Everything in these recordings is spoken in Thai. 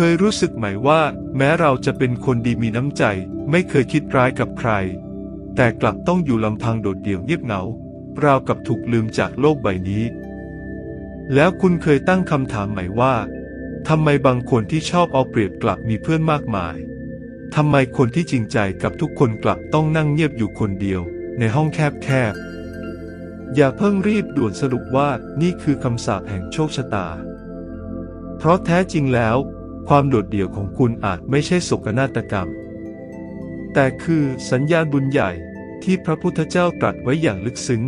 เคยรู้สึกไหมว่า แม้เราจะเป็นคนดีมีน้ำใจ ไม่เคยคิดร้ายกับใคร แต่กลับต้องอยู่ลำพังโดดเดี่ยวเงียบเหงาราวกับถูกลืมจากโลกใบนี้ แล้วคุณเคยตั้งคำถามไหมว่าทำไมบางคนที่ชอบเอาเปรียบกลับมีเพื่อนมากมายทำไมคนที่จริงใจกับทุกคนกลับต้องนั่งเงียบอยู่คนเดียว ในห้องแคบๆ อย่าเพิ่งรีบด่วนสรุปว่านี่คือคำสาปแห่งโชคชะตา เพราะแท้จริงแล้ว ความโดดเดี่ยวของคุณอาจไม่ใช่โศกนาฏกรรม แต่คือสัญญาณบุญใหญ่ที่พระพุทธเจ้าตรัสไว้อย่างลึกซึ้ง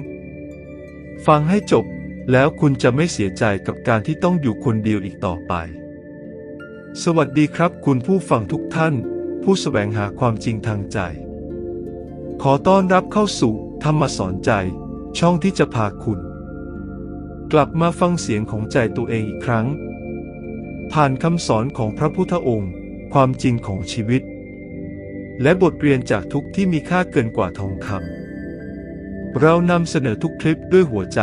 ฟังให้จบแล้วคุณจะไม่เสียใจกับการที่ต้องอยู่คนเดียวอีกต่อไป สวัสดีครับคุณผู้ฟังทุกท่าน ผู้แสวงหาความจริงทางใจ ขอต้อนรับเข้าสู่ธรรมสอนใจ ช่องที่จะพาคุณ กลับมาฟังเสียงของใจตัวเองอีกครั้ง ผ่านคำสอนของพระพุทธองค์ ความจริงของชีวิต และบทเรียนจากทุกที่มีค่าเกินกว่าทองคำเรานำเสนอทุกคลิปด้วยหัวใจ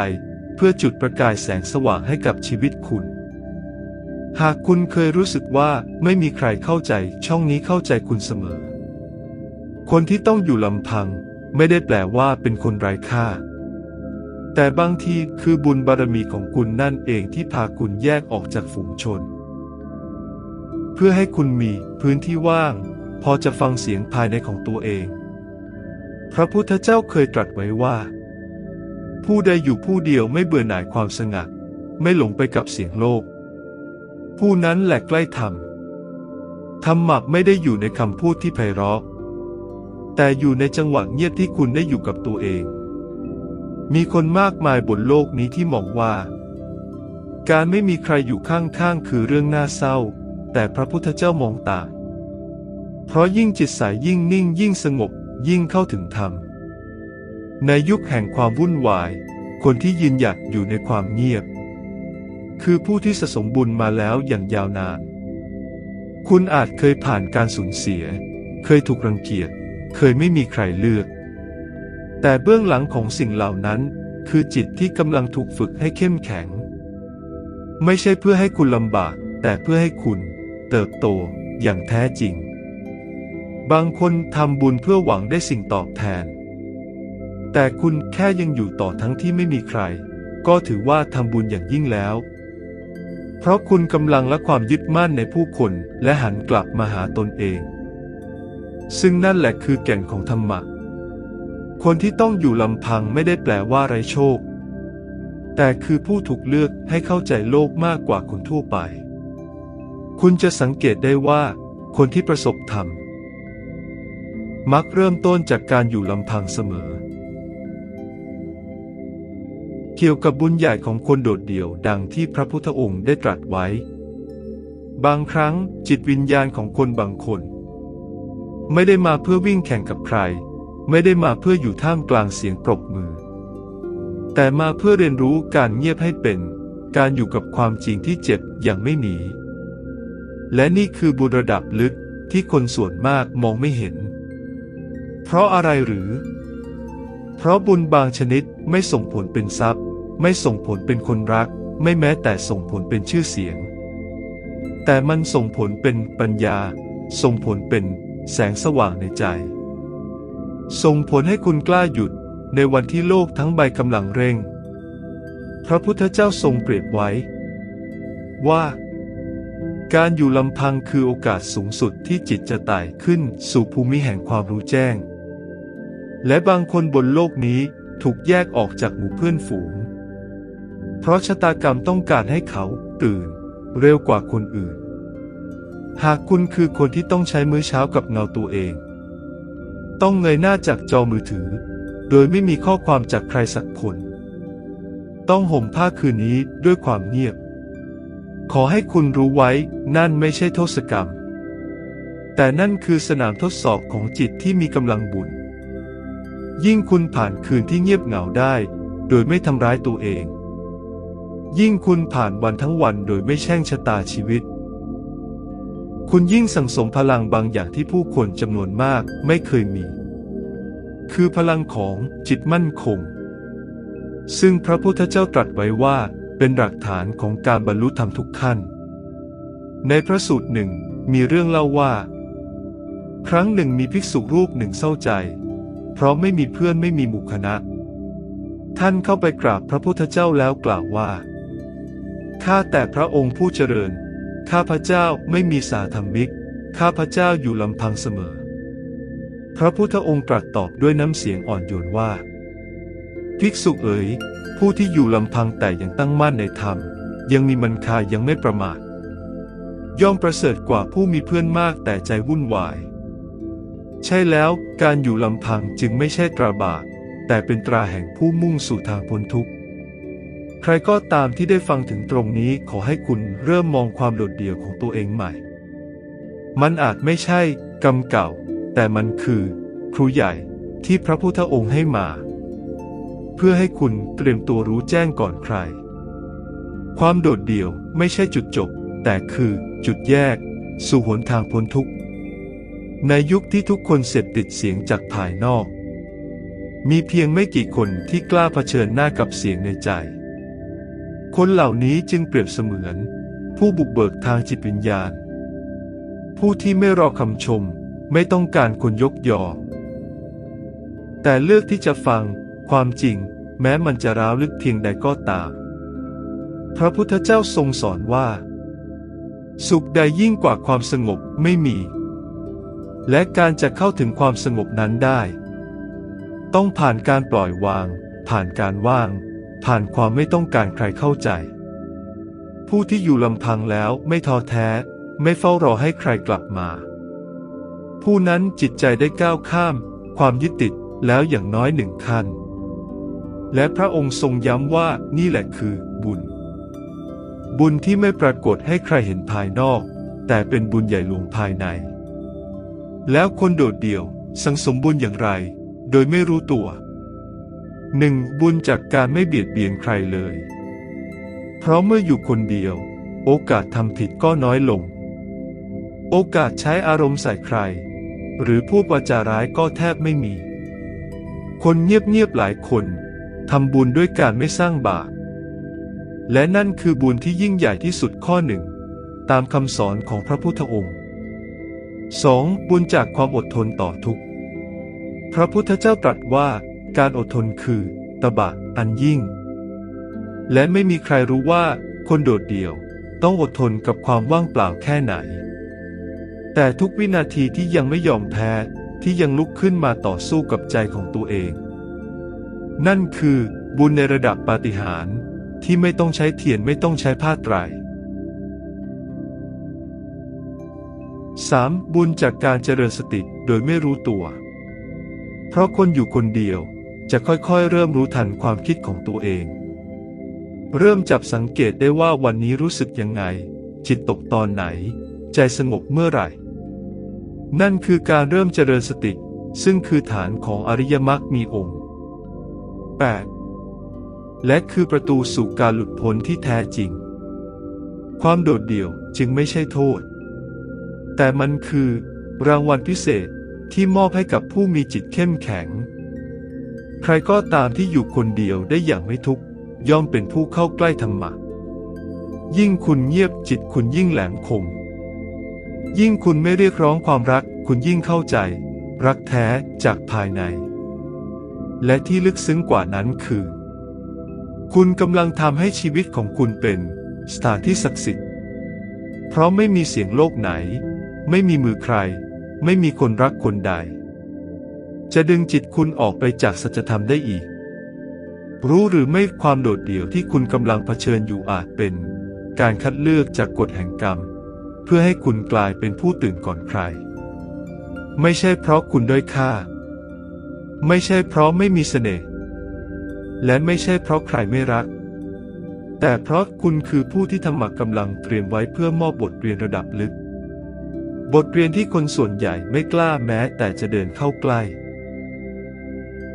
เพื่อจุดประกายแสงสว่างให้กับชีวิตคุณ หากคุณเคยรู้สึกว่าไม่มีใครเข้าใจ ช่องนี้เข้าใจคุณเสมอ คนที่ต้องอยู่ลำพัง ไม่ได้แปลว่าเป็นคนไร้ค่า แต่บางทีคือบุญบารมีของคุณนั่นเองที่พาคุณแยกออกจากฝูงชน เพื่อให้คุณมีพื้นที่ว่าง พอจะฟังเสียงภายในของตัวเอง พระพุทธเจ้าเคยตรัสไว้ว่า ผู้ใดอยู่ผู้เดียวไม่เบื่อหน่ายความสงัด ไม่หลงไปกับเสียงโลก ผู้นั้นแหละใกล้ธรรมธรรมะไม่ได้อยู่ในคำพูดที่ไพเราะ แต่อยู่ในจังหวะเงียบที่คุณได้อยู่กับตัวเอง มีคนมากมายบนโลกนี้ที่มองว่า การไม่มีใครอยู่ข้างๆคือเรื่องน่าเศร้า แต่พระพุทธเจ้ามองต่างเพราะยิ่งจิตใสยิ่งนิ่งยิ่งสงบยิ่งเข้าถึงธรรม ในยุคแห่งความวุ่นวาย คนที่ยืนหยัดอยู่ในความเงียบ คือผู้ที่สะสมบุญมาแล้วอย่างยาวนาน คุณอาจเคยผ่านการสูญเสีย เคยถูกรังเกียจ เคยไม่มีใครเลือก แต่เบื้องหลังของสิ่งเหล่านั้น คือจิตที่กำลังถูกฝึกให้เข้มแข็ง ไม่ใช่เพื่อให้คุณลำบาก แต่เพื่อให้คุณ เติบโตอย่างแท้จริง บางคนทำบุญเพื่อหวังได้สิ่งตอบแทน แต่คุณแค่ยังอยู่ต่อทั้งที่ไม่มีใคร ก็ถือว่าทำบุญอย่างยิ่งแล้ว เพราะคุณกำลังละความยึดมั่นในผู้คนและหันกลับมาหาตนเอง ซึ่งนั่นแหละคือแก่นของธรรมะ คนที่ต้องอยู่ลำพังไม่ได้แปลว่าไร้โชค แต่คือผู้ถูกเลือกให้เข้าใจโลกมากกว่าคนทั่วไป คุณจะสังเกตได้ว่า คนที่ประสบธรรม มักเริ่มต้นจากการอยู่ลำพังเสมอ เกี่ยวกับบุญใหญ่ของคนโดดเดี่ยวดังที่พระพุทธองค์ได้ตรัสไว้ บางครั้งจิตวิญญาณของคนบางคน ไม่ได้มาเพื่อวิ่งแข่งกับใคร ไม่ได้มาเพื่ออยู่ท่ามกลางเสียงปรบมือ แต่มาเพื่อเรียนรู้การเงียบให้เป็น การอยู่กับความจริงที่เจ็บอย่างไม่หนี และนี่คือบุญระดับลึกที่คนส่วนมากมองไม่เห็น เพราะอะไรหรือ เพราะบุญบางชนิดไม่ส่งผลเป็นทรัพย์ ไม่ส่งผลเป็นคนรัก ไม่แม้แต่ส่งผลเป็นชื่อเสียง แต่มันส่งผลเป็นปัญญา ส่งผลเป็นแสงสว่างในใจ ส่งผลให้คุณกล้าหยุดในวันที่โลกทั้งใบกำลังเร่ง พระพุทธเจ้าทรงเปรียบไว้ ว่า การอยู่ลำพังคือโอกาสสูงสุดที่จิตจะไต่ขึ้นสู่ภูมิแห่งความรู้แจ้ง และบางคนบนโลกนี้ถูกแยกออกจากหมู่เพื่อนฝูง เพราะชะตากรรมต้องการให้เขาตื่น เร็วกว่าคนอื่น หากคุณคือคนที่ต้องใช้มื้อเช้ากับเงาตัวเอง ต้องเงยหน้าจากจอมือถือ โดยไม่มีข้อความจากใครสักคน ต้องห่มผ้าคืนนี้ด้วยความเงียบ ขอให้คุณรู้ไว้ นั่นไม่ใช่โทษกรรม แต่นั่นคือสนามทดสอบของจิตที่มีกำลังบุญ ยิ่งคุณผ่านคืนที่เงียบเหงาได้ โดยไม่ทำร้ายตัวเอง ยิ่งคุณผ่านวันทั้งวันโดยไม่แช่งชะตาชีวิต คุณยิ่งสั่งสมพลังบางอย่างที่ผู้คนจำนวนมากไม่เคยมี คือพลังของจิตมั่นคง ซึ่งพระพุทธเจ้าตรัสไว้ว่า เป็นหลักฐานของการบรรลุธรรมทุกขั้น ในพระสูตรหนึ่งมีเรื่องเล่าว่า ครั้งหนึ่งมีภิกษุรูปหนึ่งเศร้าใจ เพราะไม่มีเพื่อนไม่มีหมู่คณะ ท่านเข้าไปกราบพระพุทธเจ้าแล้วกล่าวว่า ข้าแต่พระองค์ผู้เจริญ ข้าพระเจ้าไม่มีสาธรรมิก ข้าพระเจ้าอยู่ลำพังเสมอ พระพุทธองค์ตรัสตอบด้วยน้ำเสียงอ่อนโยนว่า ภิกษุเอ๋ยผู้ที่อยู่ลำพังแต่ยังตั้งมั่นในธรรม ยังมีมันคายังไม่ประมาทย่อมประเสริฐกว่าผู้มีเพื่อนมากแต่ใจวุ่นวาย ใช่แล้วการอยู่ลำพังจึงไม่ใช่ตราบาปแต่เป็นตราแห่งผู้มุ่งสู่ทางพ้นทุกข์ ใครก็ตามที่ได้ฟังถึงตรงนี้ขอให้คุณเริ่มมองความโดดเดี่ยวของตัวเองใหม่ มันอาจไม่ใช่กรรมเก่า แต่มันคือ ครูใหญ่ที่พระพุทธองค์ให้มา เพื่อให้คุณเตรียมตัวรู้แจ้งก่อนใคร ความโดดเดี่ยวไม่ใช่จุดจบ แต่คือจุดแยก สู่หนทางพ้นทุกข์ ในยุคที่ทุกคนเสพติดเสียงจากภายนอก มีเพียงไม่กี่คนที่กล้าเผชิญหน้ากับเสียงในใจ คนเหล่านี้จึงเปรียบเสมือน ผู้บุกเบิกทางจิตวิญญาณ ผู้ที่ไม่รอคำชม ไม่ต้องการคนยกยอ แต่เลือกที่จะฟัง ความจริง แม้มันจะร้าวลึกเพียงใดก็ตาม พระพุทธเจ้าทรงสอนว่า สุขใดยิ่งกว่าความสงบไม่มี และการจะเข้าถึงความสงบนั้นได้ ต้องผ่านการปล่อยวาง ผ่านการว่าง ผ่านความไม่ต้องการใครเข้าใจ ผู้ที่อยู่ลำพังแล้วไม่ท้อแท้ ไม่เฝ้ารอให้ใครกลับมา ผู้นั้นจิตใจได้ก้าวข้าม ความยึดติดแล้วอย่างน้อยหนึ่งขั้น และพระองค์ทรงย้ำว่านี่แหละคือบุญ บุญที่ไม่ปรากฏให้ใครเห็นภายนอก แต่เป็นบุญใหญ่หลวงภายใน แล้วคนโดดเดี่ยว สังสมบุญอย่างไร โดยไม่รู้ตัวหนึ่งบุญจากการไม่เบียดเบียนใครเลย เพราะเมื่ออยู่คนเดียว โอกาสทำผิดก็น้อยลง โอกาสใช้อารมณ์ใส่ใคร หรือพูดวาจาร้ายก็แทบไม่มี คนเงียบๆหลายคน ทำบุญด้วยการไม่สร้างบาป และนั่นคือบุญที่ยิ่งใหญ่ที่สุดข้อหนึ่ง ตามคำสอนของพระพุทธองค์ 2. บุญจากความอดทนต่อทุกข์ พระพุทธเจ้าตรัสว่าการอดทนคือตบะอันยิ่ง และไม่มีใครรู้ว่าคนโดดเดี่ยวต้องอดทนกับความว่างเปล่าแค่ไหน แต่ทุกวินาทีที่ยังไม่ยอมแพ้ที่ยังลุกขึ้นมาต่อสู้กับใจของตัวเอง นั่นคือบุญในระดับปาฏิหาริย์ที่ไม่ต้องใช้เทียนไม่ต้องใช้ผ้าไตร 3. บุญจากการเจริญสติโดยไม่รู้ตัว เพราะคนอยู่คนเดียวจะค่อยๆ เริ่มรู้ทันความคิดของตัวเอง เริ่มจับสังเกตได้ว่าวันนี้รู้สึกยังไง จิตตกตอนไหน ใจสงบเมื่อไหร่ นั่นคือการเริ่มเจริญสติ ซึ่งคือฐานของอริยมรรคมีองค์ 8. และคือประตูสู่การหลุดพ้นที่แท้จริง ความโดดเดี่ยวจึงไม่ใช่โทษ แต่มันคือรางวัลพิเศษที่มอบให้กับผู้มีจิตเข้มแข็ง ใครก็ตามที่อยู่คนเดียวได้อย่างไม่ทุกข์ย่อมเป็นผู้เข้าใกล้ธรรมะ ยิ่งคุณเงียบจิตคุณยิ่งแหลมคม ยิ่งคุณไม่เรียกร้องความรัก คุณยิ่งเข้าใจ รักแท้จากภายใน และที่ลึกซึ้งกว่านั้นคือ คุณกำลังทำให้ชีวิตของคุณเป็นสถานที่ศักดิ์สิทธิ์ เพราะไม่มีเสียงโลกไหน ไม่มีมือใคร ไม่มีคนรักคนใด จะดึงจิตคุณออกไปจากสัจธรรมได้อีก รู้หรือไม่ความโดดเดี่ยวที่คุณกำลังเผชิญอยู่อาจเป็น การคัดเลือกจากกฎแห่งกรรม เพื่อให้คุณกลายเป็นผู้ตื่นก่อนใคร ไม่ใช่เพราะคุณด้อยค่า ไม่ใช่เพราะไม่มีเสน่ห์และไม่ใช่เพราะใครไม่รัก แต่เพราะคุณคือผู้ที่ธรรมะกำลังเตรียมไว้เพื่อมอบบทเรียนระดับลึก บทเรียนที่คนส่วนใหญ่ไม่กล้าแม้แต่จะเดินเข้าใกล้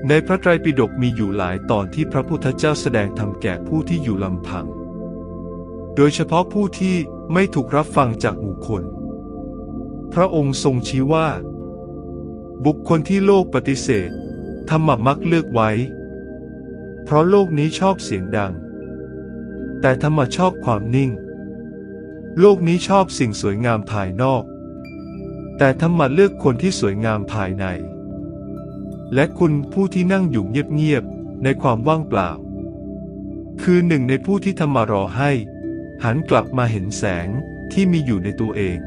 ในพระไตรปิฎกมีอยู่หลายตอนที่พระพุทธเจ้าแสดงธรรมแก่ผู้ที่อยู่ลำพัง โดยเฉพาะผู้ที่ไม่ถูกรับฟังจากหมู่คน พระองค์ทรงชี้ว่า บุคคลที่โลกปฏิเสธ ธรรมะมักเลือกไว้ เพราะโลกนี้ชอบเสียงดัง แต่ธรรมะชอบความนิ่ง โลกนี้ชอบสิ่งสวยงามภายนอก แต่ธรรมะเลือกคนที่สวยงามภายใน และคุณผู้ที่นั่งอยู่เงียบๆในความว่างเปล่า คือหนึ่งในผู้ที่ธรรมารอให้ หันกลับมาเห็นแสงที่มีอยู่ในตัวเอง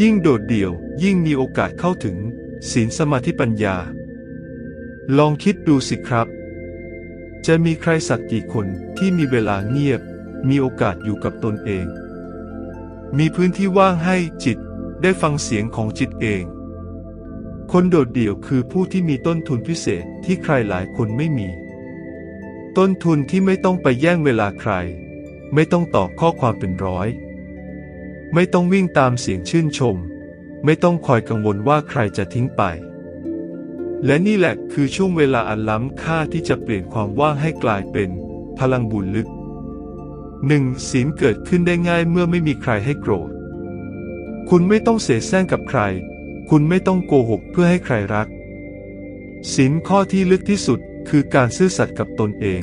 ยิ่งโดดเดี่ยวยิ่งมีโอกาสเข้าถึงศีลสมาธิปัญญา ลองคิดดูสิครับ จะมีใครสักกี่คนที่มีเวลาเงียบ มีโอกาสอยู่กับตนเอง มีพื้นที่ว่างให้จิตได้ฟังเสียงของจิตเอง คนโดดเดี่ยวคือผู้ที่มีต้นทุนพิเศษที่ใครหลายคนไม่มี ต้นทุนที่ไม่ต้องไปแย่งเวลาใคร ไม่ต้องตอบข้อความเป็นร้อย ไม่ต้องวิ่งตามเสียงชื่นชม ไม่ต้องคอยกังวลว่าใครจะทิ้งไป และนี่แหละคือช่วงเวลาอันล้ำค่าที่จะเปลี่ยนความว่างให้กลายเป็น พลังบุญลึกหนึ่งศีลเกิดขึ้นได้ง่ายเมื่อไม่มีใครให้โกรธ คุณไม่ต้องเสแสร้งกับใคร คุณไม่ต้องโกหกเพื่อให้ใครรักศีลข้อที่ลึกที่สุดคือการซื่อสัตย์กับตนเอง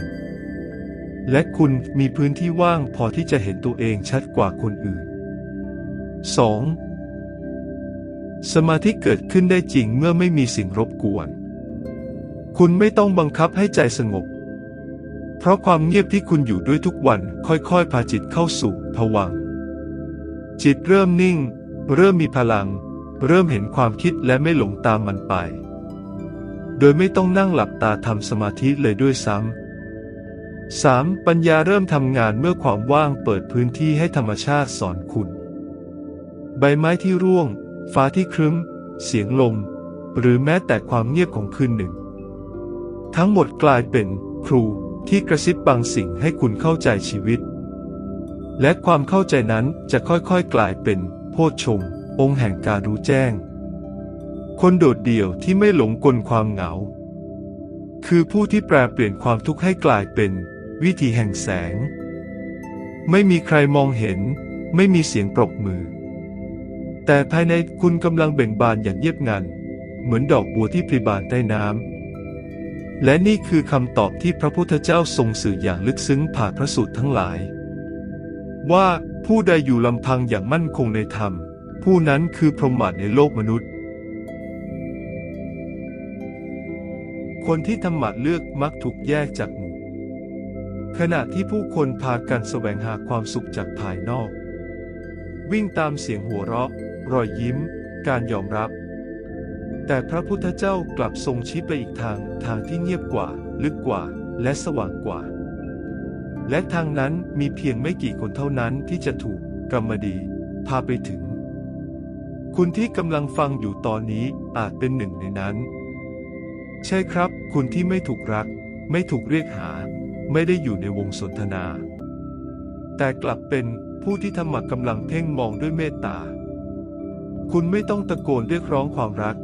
และคุณมีพื้นที่ว่างพอที่จะเห็นตัวเองชัดกว่าคนอื่น 2. สมาธิเกิดขึ้นได้จริงเมื่อไม่มีสิ่งรบกวน คุณไม่ต้องบังคับให้ใจสงบ เพราะความเงียบที่คุณอยู่ด้วยทุกวันค่อยๆ พาจิตเข้าสู่ภวัง จิตเริ่มนิ่ง เริ่มมีพลัง เริ่มเห็นความคิดและไม่หลงตามมันไป โดยไม่ต้องนั่งหลับตาทำสมาธิเลยด้วยซ้ำ 3. ปัญญาเริ่มทำงานเมื่อความว่างเปิดพื้นที่ให้ธรรมชาติสอนคุณ ใบไม้ที่ร่วง ฟ้าที่ครึ้ม เสียงลม หรือแม้แต่ความเงียบของคืนหนึ่ง ทั้งหมดกลายเป็นครูที่กระซิบบางสิ่งให้คุณเข้าใจชีวิต และความเข้าใจนั้นจะค่อยๆกลายเป็นโพชฌงองค์แห่งการรู้แจ้ง คนโดดเดี่ยวที่ไม่หลงกลความเหงา คือผู้ที่แปลเปลี่ยนความทุกข์ให้กลายเป็นวิธีแห่งแสง ไม่มีใครมองเห็น ไม่มีเสียงปรบมือ แต่ภายในคุณกำลังเบ่งบานอย่างเยียบงัน เหมือนดอกบัวที่พริบานใต้น้ำ และนี่คือคำตอบที่พระพุทธเจ้าทรงสื่ออย่างลึกซึ้งผ่านพระสูตรทั้งหลาย ว่าผู้ใดอยู่ลำพังอย่างมั่นคงในธรรม ผู้นั้นคือพรหมในโลกมนุษย์ คนที่ธรรมะเลือกมักถูกแยกจากหมู่ขณะที่ผู้คนพากันแสวงหาความสุขจากภายนอก วิ่งตามเสียงหัวเราะ รอยยิ้ม การยอมรับ แต่พระพุทธเจ้ากลับทรงชี้ไปอีกทางทางที่เงียบกว่า ลึกกว่า และสว่างกว่า และทางนั้นมีเพียงไม่กี่คนเท่านั้นที่จะถูกกรรมดี พาไปถึง คุณที่กำลังฟังอยู่ตอนนี้อาจเป็นหนึ่งในนั้น ใช่ครับ คุณที่ไม่ถูกรัก ไม่ถูกเรียกหา ไม่ได้อยู่ในวงสนทนา แต่กลับเป็นผู้ที่ธรรมะกำลังเพ่งมองด้วยเมตตา คุณไม่ต้องตะโกนเรียกร้องความรัก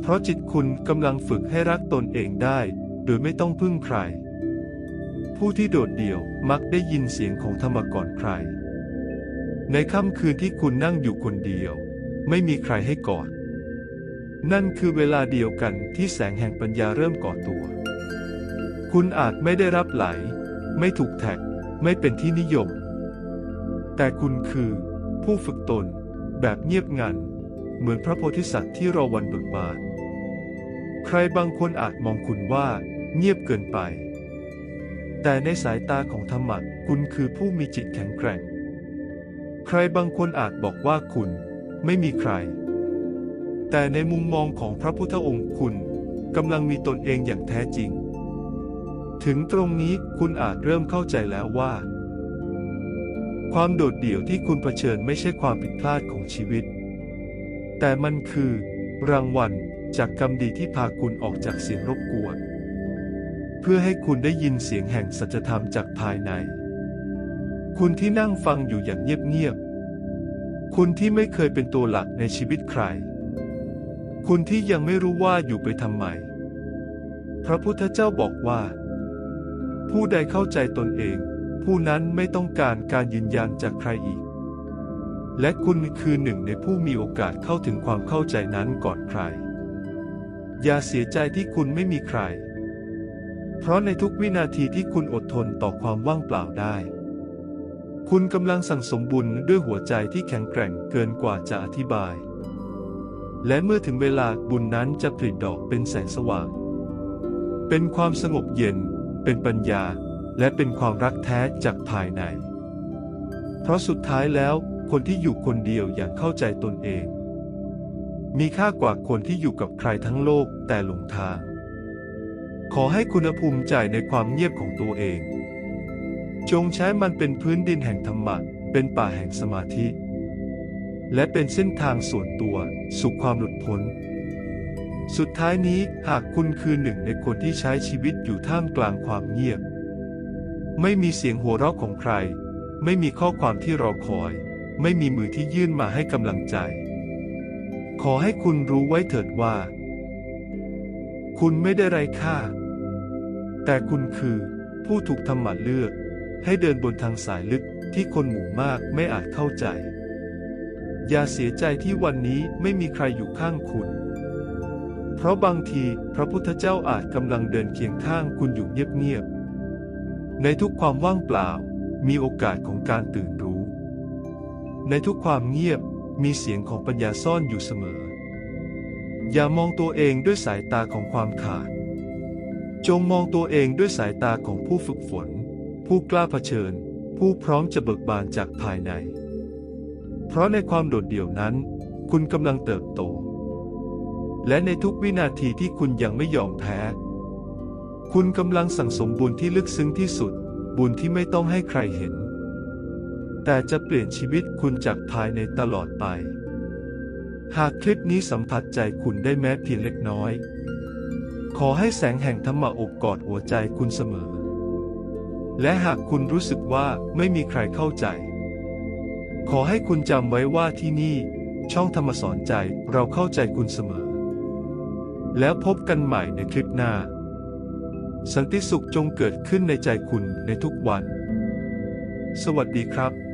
เพราะจิตคุณกำลังฝึกให้รักตนเองได้ โดยไม่ต้องพึ่งใคร ผู้ที่โดดเดี่ยวมักได้ยินเสียงของธรรมก่อนใคร ในค่ำคืนที่คุณนั่งอยู่คนเดียว ไม่มีใครให้กอด นั่นคือเวลาเดียวกันที่แสงแห่งปัญญาเริ่มก่อตัว คุณอาจไม่ได้รับไหล ไม่ถูกแท็ก ไม่เป็นที่นิยม แต่คุณคือผู้ฝึกตน แบบเงียบงัน เหมือนพระโพธิสัตว์ที่รอวันเบิกบาน ใครบางคนอาจมองคุณว่า เงียบเกินไป แต่ในสายตาของธรรมะคุณคือผู้มีจิตแข็งแกร่ง ใครบางคนอาจบอกว่าคุณไม่มีใคร แต่ในมุมมองของพระพุทธองค์คุณกำลังมีตนเองอย่างแท้จริง ถึงตรงนี้คุณอาจเริ่มเข้าใจแล้วว่า ความโดดเดี่ยวที่คุณเผชิญไม่ใช่ความผิดพลาดของชีวิต แต่มันคือ รางวัลจากกรรมดีที่พาคุณออกจากเสียงรบกวน เพื่อให้คุณได้ยินเสียงแห่งสัจธรรมจากภายใน คุณที่นั่งฟังอยู่อย่างเงียบๆ คุณที่ไม่เคยเป็นตัวหลักในชีวิตใคร คุณที่ยังไม่รู้ว่าอยู่ไปทำไม พระพุทธเจ้าบอกว่า ผู้ใดเข้าใจตนเอง ผู้นั้นไม่ต้องการการยืนยันจากใครอีก และคุณคือหนึ่งในผู้มีโอกาสเข้าถึงความเข้าใจนั้นก่อนใคร อย่าเสียใจที่คุณไม่มีใคร เพราะในทุกวินาทีที่คุณอดทนต่อความว่างเปล่าได้ คุณกำลังสั่งสมบุญด้วยหัวใจที่แข็งแกร่งเกินกว่าจะอธิบาย และเมื่อถึงเวลาบุญนั้นจะผลิดอกเป็นแสงสว่าง เป็นความสงบเย็น เป็นปัญญา และเป็นความรักแท้จากภายใน เพราะสุดท้ายแล้วคนที่อยู่คนเดียวอย่างเข้าใจตนเอง มีค่ากว่าคนที่อยู่กับใครทั้งโลกแต่หลงทาง ขอให้คุณภูมิใจในความเงียบของตัวเอง จงใช้มันเป็นพื้นดินแห่งธรรมะ เป็นป่าแห่งสมาธิ และเป็นเส้นทางส่วนตัวสู่ความหลุดพ้นสุดท้ายนี้หากคุณคือหนึ่งในคนที่ใช้ชีวิตอยู่ท่ามกลางความเงียบ ไม่มีเสียงหัวเราะของใคร ไม่มีข้อความที่รอคอย ไม่มีมือที่ยื่นมาให้กำลังใจ ขอให้คุณรู้ไว้เถิดว่า คุณไม่ได้ไร้ค่า แต่คุณคือผู้ถูกธรรมะเลือก ให้เดินบนทางสายลึกที่คนหมู่มากไม่อาจเข้าใจ อย่าเสียใจที่วันนี้ไม่มีใครอยู่ข้างคุณ เพราะบางทีพระพุทธเจ้าอาจกำลังเดินเคียงข้างคุณอยู่เงียบๆ ในทุกความว่างเปล่า มีโอกาสของการตื่นรู้ ในทุกความเงียบมีเสียงของปัญญาซ่อนอยู่เสมอ อย่ามองตัวเองด้วยสายตาของความขาด จงมองตัวเองด้วยสายตาของผู้ฝึกฝน ผู้กล้าเผชิญ ผู้พร้อมจะเบิกบานจากภายใน เพราะในความโดดเดี่ยวนั้น คุณกำลังเติบโต และในทุกวินาทีที่คุณยังไม่ยอมแพ้ คุณกำลังสั่งสมบุญที่ลึกซึ้งที่สุด บุญที่ไม่ต้องให้ใครเห็น แต่จะเปลี่ยนชีวิตคุณจากภายในตลอดไป หากคลิปนี้สัมผัสใจคุณได้แม้เพียงเล็กน้อย ขอให้แสงแห่งธรรมะอบกอดหัวใจคุณเสมอ และหากคุณรู้สึกว่าไม่มีใครเข้าใจ ขอให้คุณจำไว้ว่าที่นี่ ช่องธรรมสอนใจเราเข้าใจคุณเสมอ แล้วพบกันใหม่ในคลิปหน้า สันติสุขจงเกิดขึ้นในใจคุณในทุกวัน สวัสดีครับ